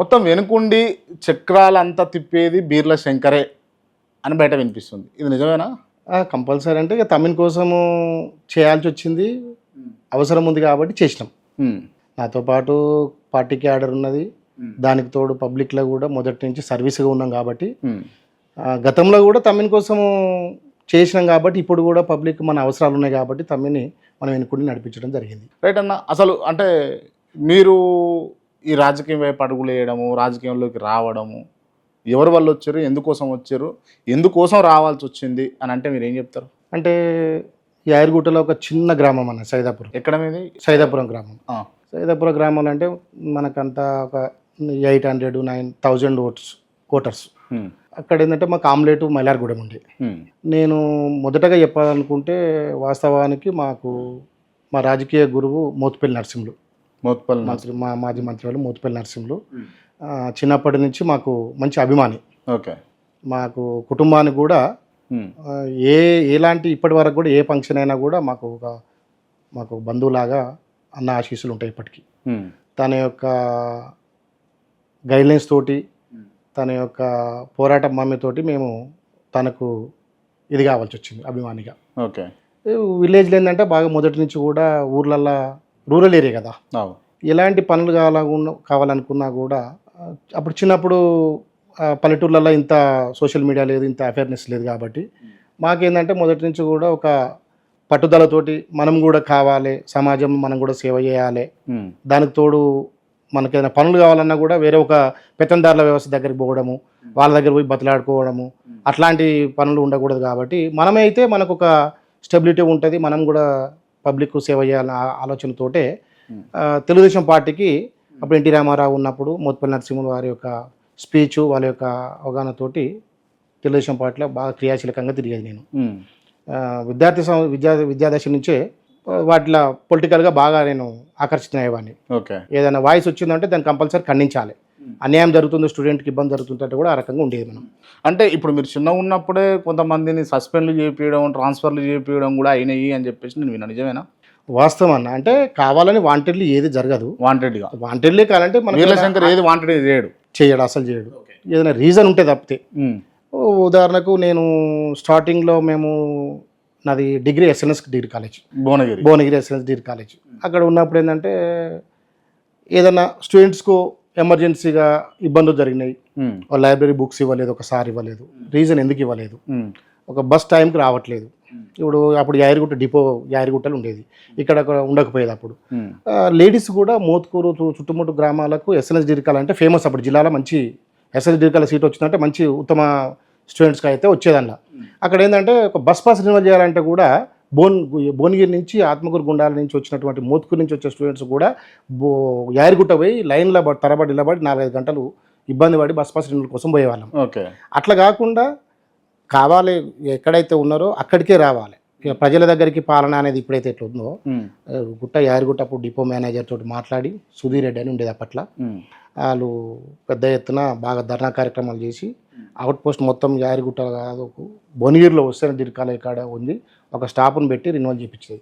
మొత్తం వెనుకుండి చక్రాలంతా తిప్పేది బీర్ల శంకరే అని బయట వినిపిస్తుంది. ఇది నిజమేనా? కంపల్సరీ అంటే ఇక తమిళ కోసము చేయాల్సి వచ్చింది. అవసరం ఉంది కాబట్టి చేసినాం. నాతో పాటు పార్టీకి ఆర్డర్ ఉన్నది. దానికి తోడు పబ్లిక్లో కూడా మొదటి నుంచి సర్వీస్గా ఉన్నాం కాబట్టి. గతంలో కూడా తమిళ కోసము చేసినాం కాబట్టి ఇప్పుడు కూడా పబ్లిక్ మన అవసరాలు ఉన్నాయి కాబట్టి తమిళని మనం ఎన్నుకుని నడిపించడం జరిగింది. రైట్ అన్న అసలు అంటే మీరు ఈ రాజకీయం వైపు అడుగులు వేయడము రాజకీయంలోకి రావడము. ఎవరి వల్ల వచ్చారు? ఎందుకోసం వచ్చారు? ఎందుకోసం రావాల్సి వచ్చింది? అని అంటే మీరు ఏం చెప్తారు? అంటే యాయర్గుట్టలో ఒక చిన్న గ్రామం అన్న సైదాపురం. ఎక్కడ మీది? సైదాపురం గ్రామం. సైదాపురం గ్రామంలో అంటే మనకంతా ఒక eight hundred nine thousand votes voters. అక్కడ ఏంటంటే మాకు ఆమ్లెట్ మైలార్గూడెం ఉండే. నేను మొదటగా చెప్పాలనుకుంటే వాస్తవానికి మాకు మా రాజకీయ గురువు మోతుపల్లి నరసింహులు. మోత్పల్లి మంత్రి మా మాజీ మంత్రి వాళ్ళు మోతుపల్లి నరసింహులు. చిన్నప్పటి నుంచి మాకు మంచి అభిమాని. ఓకే. మాకు కుటుంబానికి కూడా ఏ ఎలాంటి ఇప్పటి వరకు కూడా ఏ ఫంక్షన్ అయినా కూడా మాకు ఒక మాకు బంధువులాగా అన్న ఆశీస్సులు ఉంటాయి ఇప్పటికీ. తన యొక్క గైడ్లైన్స్ తోటి తన యొక్క పోరాట మమ్మీతోటి మేము తనకు ఇది కావాల్సి వచ్చింది అభిమానిగా. ఓకే. విలేజ్లో ఏంటంటే బాగా మొదటి నుంచి కూడా ఊర్లల్లో రూరల్ ఏరియా కదా. ఎలాంటి పనులు కావాలనుకున్న కావాలనుకున్నా కూడా అప్పుడు చిన్నప్పుడు పల్లెటూర్లలో ఇంత సోషల్ మీడియా లేదు ఇంత అవేర్నెస్ లేదు కాబట్టి మాకేంటంటే మొదటి నుంచి కూడా ఒక పట్టుదలతోటి మనం కూడా కావాలి సమాజం మనం కూడా సేవ చేయాలి. దానికి తోడు మనకి ఏదైనా పనులు కావాలన్నా కూడా వేరే ఒక పెత్తందారుల వ్యవస్థ దగ్గరికి పోవడము వాళ్ళ దగ్గర పోయి బతలాడుకోవడము అట్లాంటి పనులు ఉండకూడదు కాబట్టి మనమే అయితే మనకు ఒక స్టెబిలిటీ ఉంటుంది మనం కూడా పబ్లిక్ సేవ చేయాలన్న ఆలోచనతోటే తెలుగుదేశం పార్టీకి అప్పుడు ఎన్టీ రామారావు ఉన్నప్పుడు మోత్పల్లి నరసింహులు వారి యొక్క స్పీచ్ వాళ్ళ యొక్క అవగాహనతోటి తెలుగుదేశం పార్టీలో బాగా క్రియాశీలకంగా తిరిగేది నేను. విద్యార్థి సం- విద్యా విద్యాదశ నుంచే వాటిలో పొలిటికల్గా బాగా నేను ఆకర్షితున్నయ్యేవాడిని ఓకే. ఏదైనా వాయిస్ వచ్చిందంటే దాన్ని కంపల్సరీ ఖండించాలి. అన్యాయం జరుగుతుంది స్టూడెంట్కి ఇబ్బంది జరుగుతుంటే కూడా ఆ రకంగా ఉండేది మనం. అంటే ఇప్పుడు మీరు చిన్నగా ఉన్నప్పుడే కొంతమందిని సస్పెండ్లు చేపించడం ట్రాన్స్ఫర్లు చేపించడం కూడా అయినాయి అని చెప్పేసి నేను విన్నా. నిజమేనా? వాస్తవం అన్న. అంటే కావాలని వాంటెడ్లీ ఏది జరగదు. వాంటెడ్గా వాంటెడ్లీ కావాలంటే మనం వీరశంకర్ ఏది వాంటెడ్ చేయడు. చేయడు అసలు చేయడు. ఏదైనా రీజన్ ఉంటే తప్పితే. ఓ ఉదాహరణకు నేను స్టార్టింగ్లో మేము నాది degree SNS degree college Bhuvanagiri. Bhuvanagiri SNS degree college అక్కడ ఉన్నప్పుడు ఏంటంటే ఏదైనా స్టూడెంట్స్కు ఎమర్జెన్సీగా ఇబ్బందులు జరిగినాయి. ఒక లైబ్రరీ బుక్స్ ఇవ్వలేదు ఒకసారి ఇవ్వలేదు రీజన్ ఎందుకు ఇవ్వలేదు? ఉమ్, ఒక బస్ టైంకి రావట్లేదు. ఇప్పుడు అప్పుడు యారిగుట్ట డిపో యారిగుట్టలు ఉండేది. ఇక్కడ ఉండకపోయేది అప్పుడు. లేడీస్ కూడా మోత్కూరు చుట్టుముట్టు గ్రామాలకు ఎస్ఎన్ఎస్ డిరికాల అంటే ఫేమస్ అప్పుడు. జిల్లాలో మంచి ఎస్ఎస్ డిరికాల సీట్ వచ్చిందంటే మంచి ఉత్తమ స్టూడెంట్స్కి అయితే వచ్చేదన్న అక్కడ ఏంటంటే ఒక బస్ పాస్ రినివల్ చేయాలంటే కూడా బోన్ భువనగిరి నుంచి ఆత్మకూరు గుండాల నుంచి వచ్చినటువంటి మోత్కూరు నుంచి వచ్చే స్టూడెంట్స్ కూడా బో యారిగుట్ట పోయి లైన్లో తరబడి నిలబడి నాలుగైదు గంటలు ఇబ్బంది పడి బస్ పాస్ రినివల్ కోసం పోయేవాళ్ళం. ఓకే. అట్లా కాకుండా కావాలి ఎక్కడైతే ఉన్నారో అక్కడికే రావాలి. ప్రజల దగ్గరికి పాలన అనేది ఇప్పుడైతే ఎట్లా ఉందో గుట్ట యారిగుట్ట అప్పుడు డిపో మేనేజర్ తోటి మాట్లాడి సుధీర్ రెడ్డి అని ఉండేది అప్పట్లో. వాళ్ళు పెద్ద ఎత్తున బాగా ధర్నా కార్యక్రమాలు చేసి అవుట్ పోస్ట్ మొత్తం యారిగుట్ట కాదు భువనగిరిలో వస్తే దీర్ఘకాల ఇక్కడ ఉంది. ఒక స్టాఫ్ను పెట్టి రినోవల్ చేయించింది